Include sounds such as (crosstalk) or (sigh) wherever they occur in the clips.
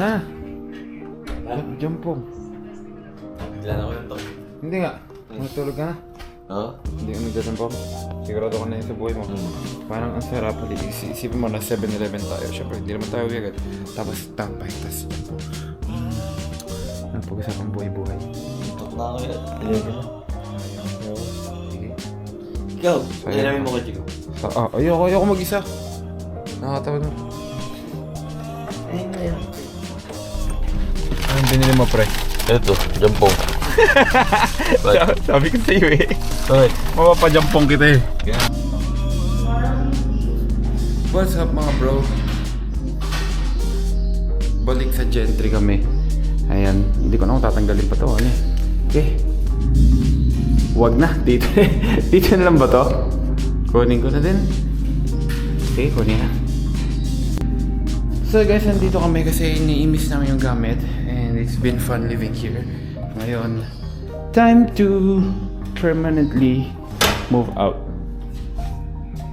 Ha? Ha? Jampong. Bigla na ako ng tao. Hindi nga. Matulog ka na. Oo? Hindi ka nagjajampong. Sigurado ka na yun sa buhay mo. Parang ang sarap. Is- Isipin mo na 7-Eleven tayo. Siyempre, hindi naman tayo agad. Tapos tambay. Tapos jampong. Mm. Ang pag-usapang buhay-buhay. Tok na ako. Sige. Ikaw, ilamin mo ko, Chico. Ah, ayoko, ayoko mag-isa. Nakakatawad mo. Ayun na yan. Anong binili mo, pre? Ito, jampong. (laughs) Bakit? Sabi ko sa iyo eh. Bakit? Mapapajampong kita eh. Kaya, What's up mga bro? Balik sa Gentry kami. Ayan, hindi ko na kung tatanggalin pa to. Ano eh. Okay. Wag na. (laughs) Dito, dito na lang ba to? Kunin ko na din. Okay, kunin na. So guys, nandito kami kasi iniimis namin yung gamit. It's been fun living here. Ngayon, time to permanently move out.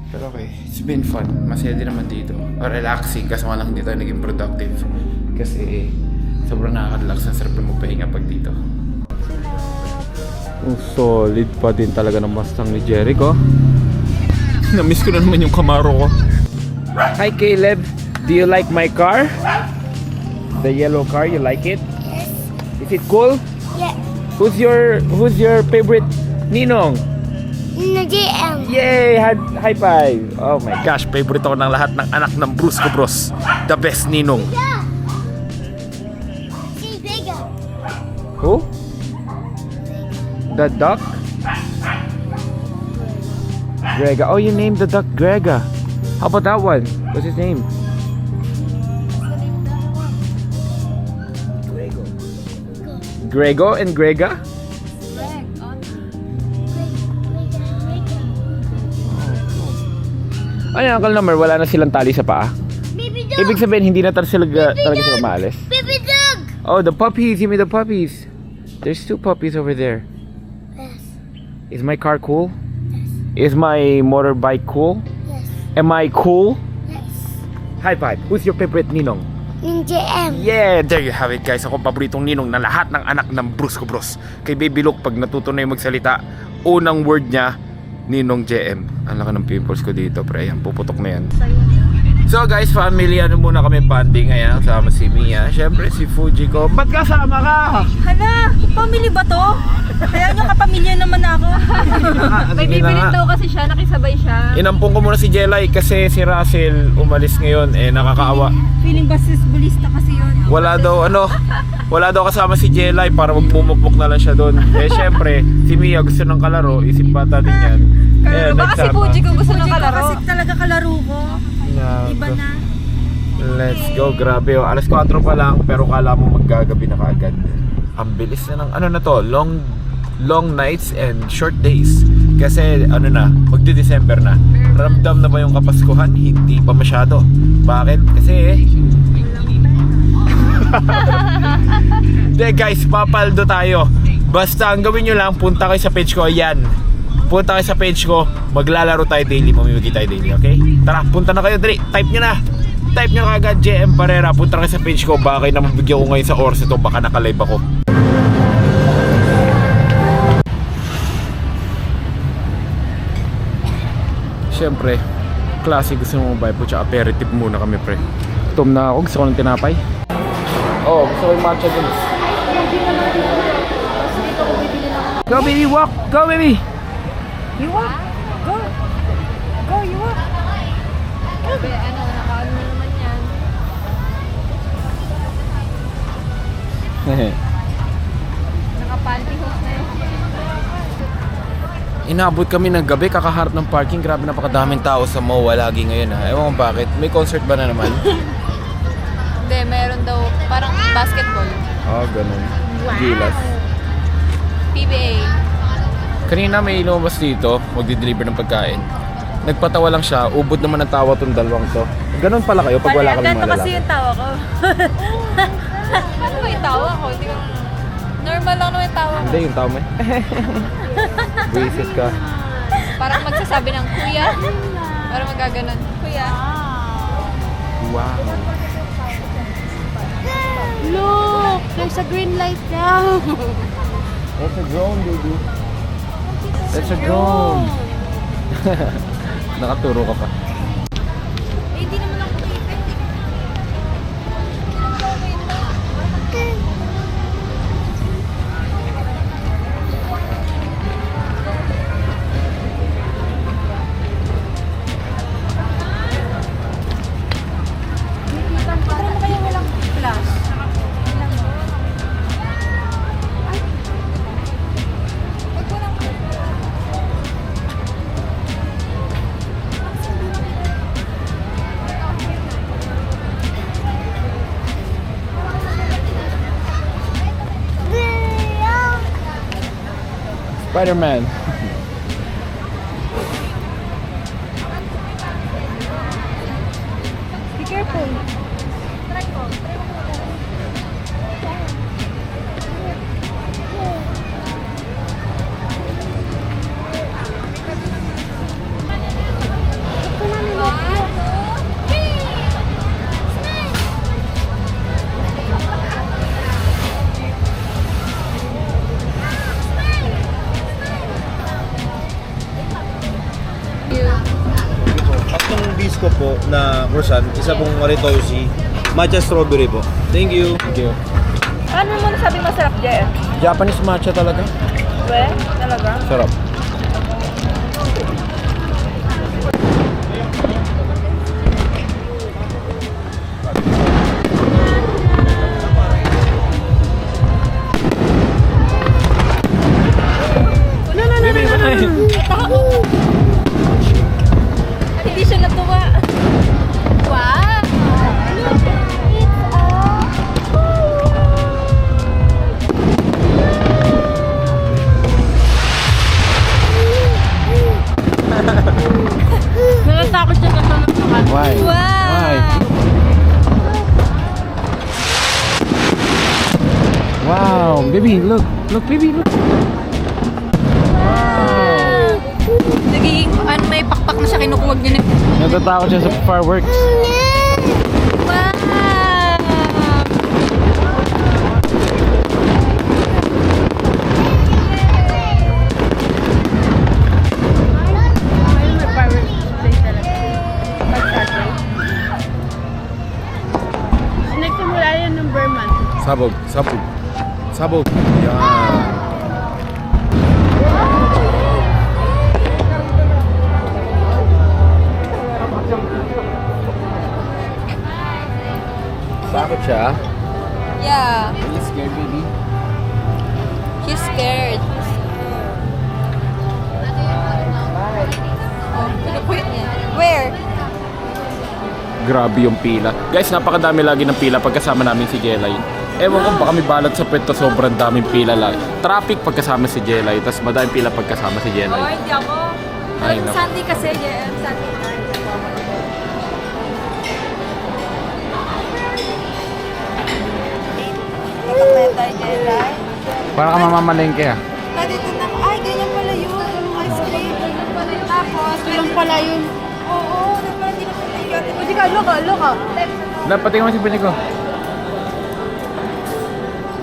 Pero okay, it's been fun. Masaya din naman dito. O relaxing kasi lang tayo naging productive. Kasi sobrang nakaka-relax. Ang sarap na magpahinga pag dito. Ang solid pa din talaga ng Mustang ni Jericho. (laughs) Namiss ko na naman yung Camaro ko. Hi Caleb, do you like my car? The yellow car, you like it? Is it cool? Yeah. Who's your Who's your favorite Ninong? No GM. Yay! High, high five! Oh my gosh, favorite ako ng lahat ng anak ng Bruce ko Bros. The best ninong. See bigger. Who? The duck? Grega. Oh, you named the duck Grega. How about that one? What's his name? Grego and Grega? Ano yung uncle number? Wala na silang tali sa paa? Baby dog. Ibig sabihin, hindi na talaga, talaga sila maalis. Baby dog. Oh, the puppies! Give me the puppies! There's two puppies over there. Yes. Is my car cool? Is my motorbike cool? Yes. Am I cool? Yes. High five! Who's your favorite ninong? Ninja M. Yeah! There you have it guys. Ako paboritong ninong na lahat ng anak ng Bruce ko Bros. Kay Baby Luke, pag natuto na yung magsalita, unang word niya, Ninong JM. Ang laki ng pimples ko dito, pre. Yan, puputok na yan. So guys, family, ano muna kami banding ngayon. Kasama si Mia. Siyempre, si Fuji ko. Ba't kasama ka? Hala, family ba to? Kaya nyo kapamilya naman ako. (laughs) May bibilit daw kasi siya, nakisabay siya. Inampong ko muna si Jelay kasi si Russell umalis ngayon eh nakakaawa. Feeling basis bulista kasi yun. Wala daw ano, wala daw kasama si Jelay para magmumukmuk na lang siya doon. Eh syempre, si Mia gusto ng kalaro, isip bata din yan. Eh, Baka si Fuji ko gusto ng ko kalaro. kasi talaga kalaro ko. Iba na. Let's go, grabe oh. Alas 4 pa lang pero kala mo maggagabi na kaagad. Ang bilis na ng ano na to, long long nights and short days. Kasi ano na, magdi-December na. Ramdam na ba yung Kapaskuhan? Hindi pa masyado. Bakit? Kasi De guys, papaldo tayo. Basta ang gawin nyo lang, punta kayo sa page ko. Yan. Punta kayo sa page ko. Maglalaro tayo daily. Mamimigay tayo daily, okay? Tara, punta na kayo. Dali, type nyo na. Type nyo kagad JM Barrera. Punta kayo sa page ko. Baka kayo na mabigyan ko ngayon sa oras ito. Baka nakalive ako. Siyempre, klase gusto mo ba po tsaka aperitif muna kami pre. Tom na ako, gusto ko ng tinapay. Oo, oh, gusto ko yung matcha dun. Go baby, walk! Go baby! You walk. Go. Go, you walk. Sabi, ano, nakaano na naman yan. (laughs) Naka-pantyhose na yun. Inabot kami ng gabi, kakaharap ng parking. Grabe napakadaming tao sa MOA lagi ngayon ha. Ewan ko bakit. May concert ba na naman? (laughs) Hindi, meron daw, parang basketball. Oh, ganun. Gilas. PBA. Kanina may lumabas dito, magdi-deliver ng pagkain. Nagpatawa lang siya, ubod naman ang tawa tong dalawang to. Ganun pala kayo pag wala kang Ganito mga kasi lalaki. yung tawa ko. (laughs) Ano ba yung tawa ko? Hindi ko... Normal lang naman yung tawa ko. Hindi, yung tawa mo eh. (laughs) Buisit ka. Parang magsasabi ng kuya. Parang magaganon. Kuya. Wow. Look! There's a green light now. That's a drone, baby. That's a drone. (laughs) Nakaturo ka pa. Eh, hindi naman Spider-Man. Be careful. Na croissant, isa pong Maritosi, matcha strawberry po. Thank you. Thank you. Paano mo nasabi masarap, JM? Japanese matcha talaga. We? Talaga? Sarap. Baby, look. Look, baby, look. Wow. Nagiging, ano, may pakpak na siya kinukuwag niya na. Natatakot siya sa fireworks. Wow! Sabog, sabog. Sabog. Yan. Takot siya. Yeah, Are you scared, baby? he's scared. Oh, niya. Where? Grabe yung pila. Guys, napakadami lagi ng pila pagkasama namin si Jelay. Ewan ko baka may balat sa pwesto sobrang daming pila lagi. Traffic pagkasama si Jelay, tapos madaming pila pagkasama si Oh, Jelay. hindi ako. Ay, Ay, naku. Sunday kasi, yeah, Sunday na. Nakapaya tayo right? Para ka mamamalengke ah. Nandito na ako. Ay, ganyan pala yun. Ice cream. Tapos, Ito lang pala yun. Oo, na pala hindi na pala yun. Hindi ka, loka, loka. Dapat tingnan mo si Pili ko.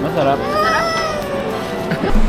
Masarap.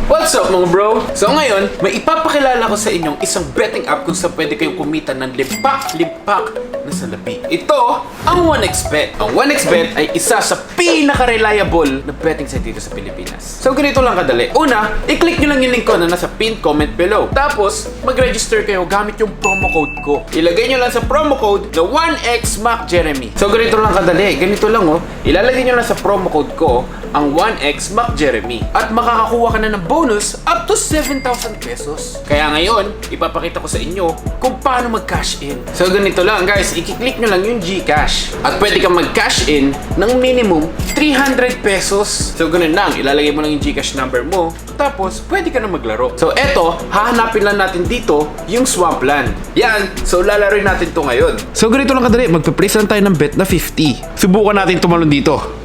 What's up mga bro? So ngayon, may ipapakilala ko sa inyong isang betting app kung saan pwede kayong kumita ng limpak-limpak na salapi. Ito ang 1xBet. Ang 1xBet ay isa sa pinaka-reliable na betting site dito sa Pilipinas. So ganito lang kadali. Una, i-click nyo lang yung link ko na nasa pinned comment below. Tapos, mag-register kayo gamit yung promo code ko. Ilagay nyo lang sa promo code na 1xMacJeremy. So ganito lang kadali. Ganito lang oh. Ilalagay nyo lang sa promo code ko ang 1xMacJeremy. At makakakuha ka na ng bonus up to 7,000 pesos. Kaya ngayon, ipapakita ko sa inyo kung paano mag-cash in. So ganito lang guys, i-click nyo lang yung GCash. At pwede kang mag-cash in ng minimum 300 pesos. So ganun lang, ilalagay mo lang yung GCash number mo. Tapos, pwede ka na maglaro. So eto, hahanapin lang natin dito yung Swampland. Yan, so lalaroin natin to ngayon. So ganito lang kadali, magpe-place lang tayo ng bet na 50. Subukan natin tumalon dito.